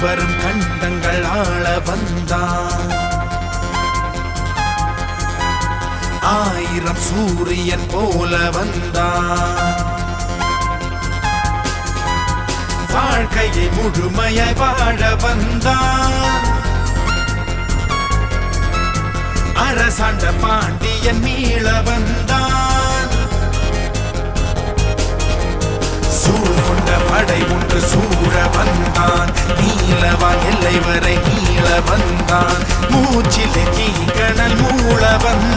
வரும் கண்டங்கள் ஆள வந்தான். ஆயிரம் சூரியன் போல வந்தான். வாழ்க்கையை முழுமையை வாழ வந்தான். அரசாண்ட பாண்டியன் மீள வந்தான். நீலவான் எல்லை வரை நீள வந்தான். மூச்சிலே மூள வந்தான்.